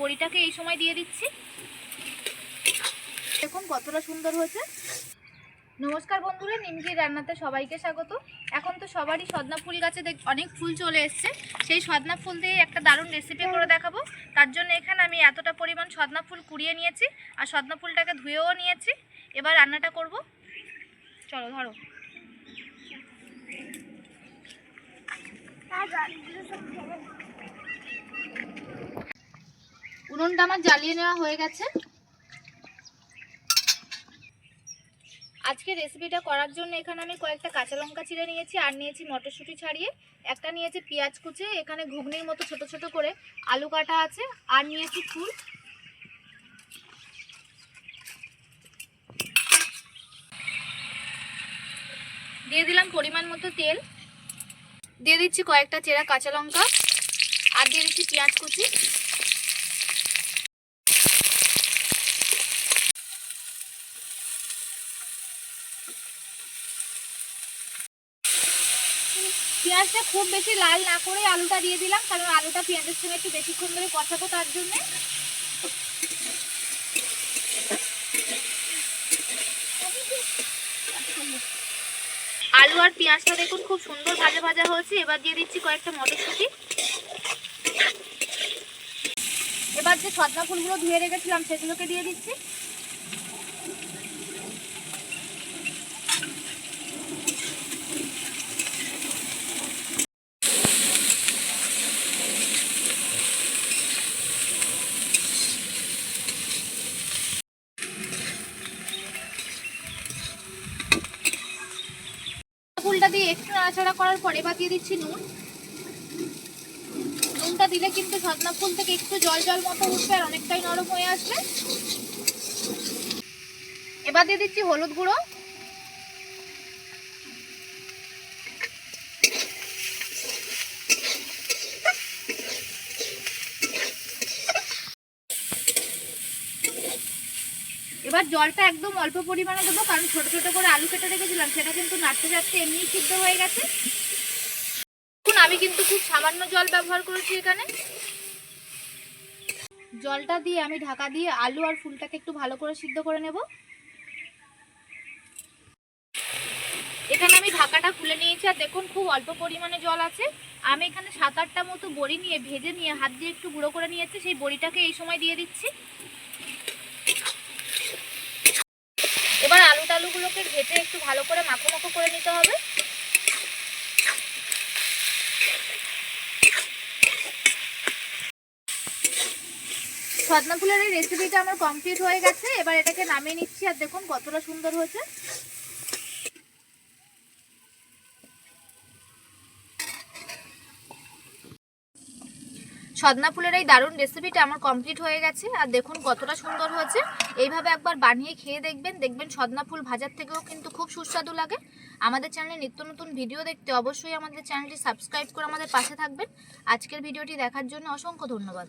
বড়িটাকে এই সময় দিয়ে দিচ্ছি। দেখুন কতটা সুন্দর হয়েছে। নমস্কার বন্ধুরা, নিমকির রান্নাতে সবাইকে স্বাগত। এখন তো সবারই সদনা ফুল গাছে দেখ অনেক ফুল চলে এসছে। সেই সদনা ফুল দিয়ে একটা দারুণ রেসিপি করে দেখাবো। তার জন্য এখানে আমি এতটা পরিমাণ সদনা ফুল কুড়িয়ে নিয়েছি আর সদনা ফুলটাকে ধুয়েও নিয়েছি। এবার রান্নাটা করব। চলো, ধরো। উনুনটা আমার জ্বালিয়ে নেওয়া হয়ে গেছে। আজকে রেসিপিটা করার জন্য এখানে আমি কয়েকটা কাঁচা লঙ্কা চিড়ে নিয়েছি আর নিয়েছি মটরশুঁটি ছাড়িয়ে। একটা নিয়েছি পেঁয়াজ কুচে, এখানে ঘুগনির মতো ছোট ছোট করে আলু কাটা আছে, আর নিয়েছি ফুল। দিয়ে দিলাম পরিমাণ মতো তেল। দিয়ে দিচ্ছি কয়েকটা চেরা কাঁচা লঙ্কা, আর দিয়ে দিচ্ছি পেঁয়াজ কুচি। পেঁয়াজটা খুব বেশি লাল না করে আলুটা দিয়ে দিলাম, কারণ আলুটা পেঁয়াজের সঙ্গে একটু বেশিক্ষণ ধরে কষাবো তার জন্যে। আলু আর পেঁয়াজটা দেখুন খুব সুন্দর ভাজা ভাজা হয়েছে। এবার দিয়ে দিচ্ছি কয়েকটা মটরশুঁটি। এবার যে সদনা ফুলগুলো ধুয়ে রেখেছিলাম সেগুলোকে দিয়ে দিচ্ছি ফুলটা দিয়ে একটু নাড়াচাড়া করার পরে এবার দিয়ে দিচ্ছি নুন। নুনটা দিলে কিন্তু সজনা ফুল থেকে একটু জল জল মতো উঠবে আর অনেকটাই নরম হয়ে আসবে। এবার দিয়ে দিচ্ছি হলুদ গুঁড়ো। এবার জলটা একদম অল্প পরিমাণে দেবো, কারণ ছোট ছোট করে আলু কেটে রেখেছিলাম, সেটা কিন্তু নাড়তে নাড়তে এমনি সিদ্ধ হয়ে গেছে। দেখুন, আমি কিন্তু খুব সামান্য জল ব্যবহার করেছি এখানে। জলটা দিয়ে আমি ঢাকা দিয়ে আলু আর ফুলটাকে একটু ভালো করে সিদ্ধ করে নেব। এখানে আমি ঢাকাটা খুলে নিয়েছি, আর দেখুন, খুব অল্প পরিমাণে জল আছে। আমি এখানে সাত আটটা মতো বড়ি নিয়ে, ভেজে নিয়ে, হাত দিয়ে একটু গুঁড়ো করে নিয়েছি, সেই বড়িটাকে এই সময় দিয়ে দিচ্ছি এবার আলু টালুগুলোকে ঘেটে একটু ভালো করে মাখো মাখো করে নিতে হবে। সদনা ফুলের এই রেসিপিটা আমার কমপ্লিট হয়ে গেছে। এবার এটাকে নামিয়ে নিচ্ছি, আর দেখুন কতটা সুন্দর হয়েছে। সদনা ফুলের এই দারুণ রেসিপিটা আমার কমপ্লিট হয়ে গেছে। আর দেখুন কতটা সুন্দর হয়েছে। এইভাবে একবার বানিয়ে খেয়ে দেখবেন। দেখবেন সদনা ফুল ভাজার থেকেও কিন্তু খুব সুস্বাদু লাগে। আমাদের চ্যানেলে নিত্য নতুন ভিডিও দেখতে অবশ্যই আমাদের চ্যানেলটি সাবস্ক্রাইব করে আমাদের পাশে থাকবেন। আজকের ভিডিওটি দেখার জন্য অসংখ্য ধন্যবাদ।